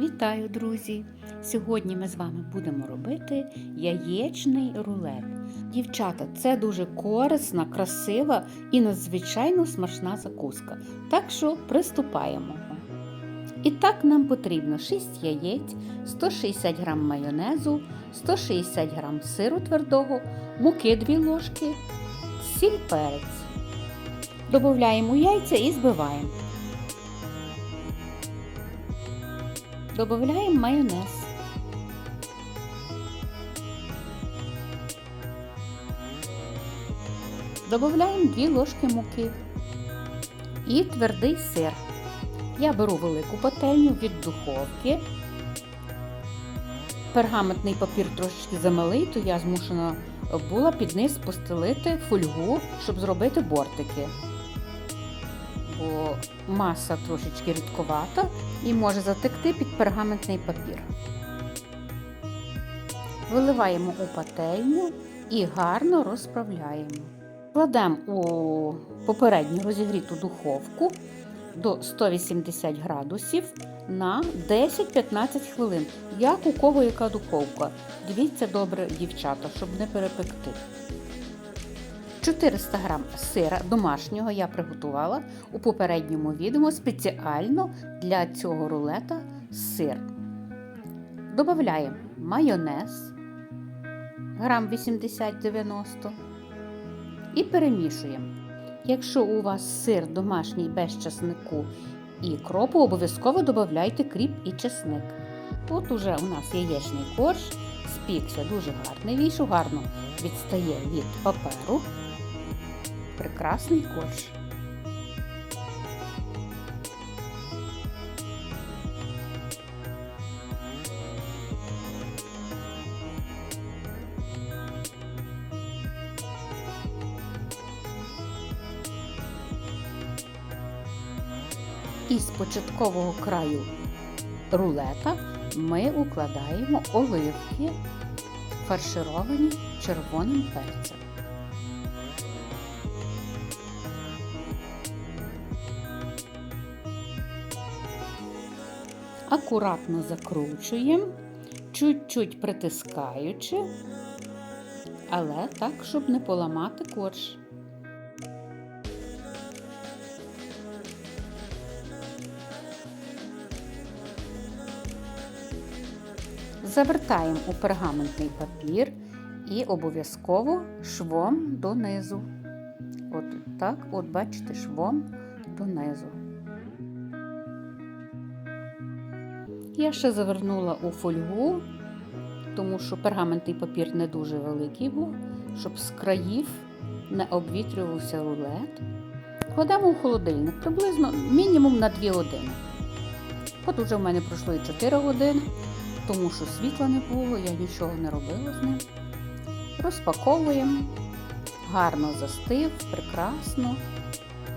Вітаю, друзі! Сьогодні ми з вами будемо робити яєчний рулет. Дівчата, це дуже корисна, красива і надзвичайно смачна закуска. Так що приступаємо. І так нам потрібно 6 яєць, 160 г майонезу, 160 г сиру твердого, муки 2 ложки, сіль перець. Добавляємо яйця і збиваємо. Добавляємо майонез. Добавляємо 2 ложки муки і твердий сир. Я беру велику пательню від духовки. Пергаментний папір трошечки замалий, то я змушена була під низ постелити фольгу, щоб зробити бортики. Бо маса трошечки рідковата і може затекти під пергаментний папір. Виливаємо у пательню і гарно розправляємо. Кладемо у попередню розігріту духовку до 180 градусів на 10-15 хвилин. Як у кого яка духовка. Дивіться добре, дівчата, щоб не перепекти. 400 г сира домашнього я приготувала у попередньому відео спеціально для цього рулета сир. Додаємо майонез грам 80-90 і перемішуємо. Якщо у вас сир домашній без чеснику і кропу, обов'язково додавайте кріп і чесник. Тут уже у нас яєчний корж, спікся дуже гарний, вийшов, гарно відстає від паперу. Прекрасний корж. Із початкового краю рулета ми укладаємо оливки, фаршировані червоним перцем. Акуратно закручуємо, чуть-чуть притискаючи, але так, щоб не поламати корж. Завертаємо у пергаментний папір і обов'язково швом донизу. От так, от бачите, швом донизу. Я ще завернула у фольгу, тому що пергаментний папір не дуже великий був, щоб з країв не обвітрювався рулет. Кладемо у холодильник приблизно мінімум на 2 години. От уже в мене пройшло і 4 години, тому що світла не було, я нічого не робила з ним. Розпаковуємо, гарно застив, прекрасно.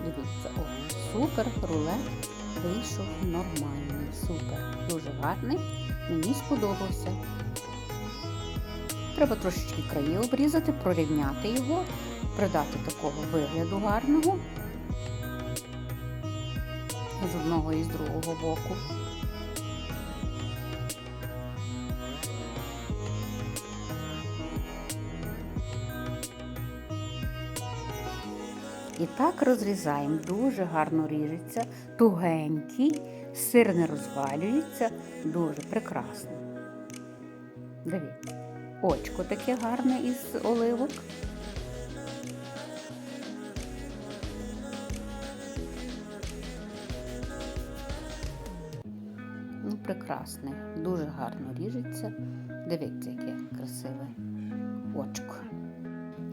Дивіться, о, супер рулет вийшов нормальний, супер, дуже гарний, мені сподобався. Треба трошечки краї обрізати, прорівняти його, придати такого вигляду гарного з одного і з другого боку. І так розрізаємо, дуже гарно ріжеться, тугенький, сир не розвалюється, дуже прекрасно. Дивіться, очко таке гарне із оливок. Ну, прекрасне, дуже гарно ріжеться. Дивіться, яке красиве очко.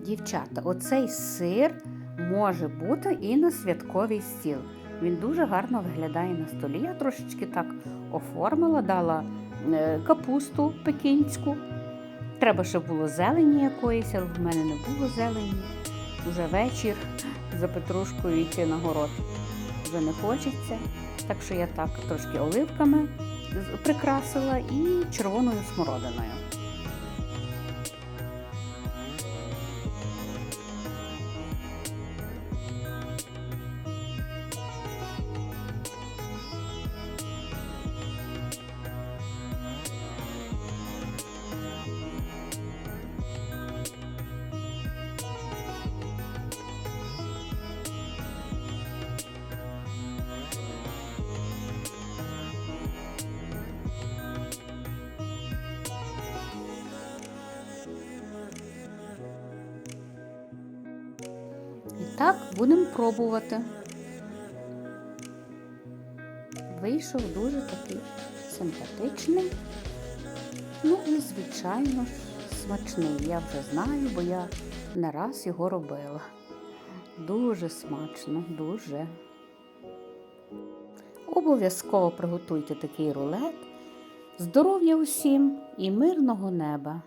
Дівчата, оцей сир може бути і на святковий стіл. Він дуже гарно виглядає на столі. Я трошечки так оформила, дала е, капусту пекінську. Треба, щоб було зелені якоїсь, але в мене не було зелені. Уже вечір за петрушкою йти на город вже не хочеться. Так що я так трошки оливками прикрасила і червоною смородиною. Так, будемо пробувати. Вийшов дуже такий симпатичний. Ну і, звичайно ж, смачний. Я вже знаю, бо я не раз його робила. Дуже смачно, дуже. Обов'язково приготуйте такий рулет. Здоров'я усім і мирного неба!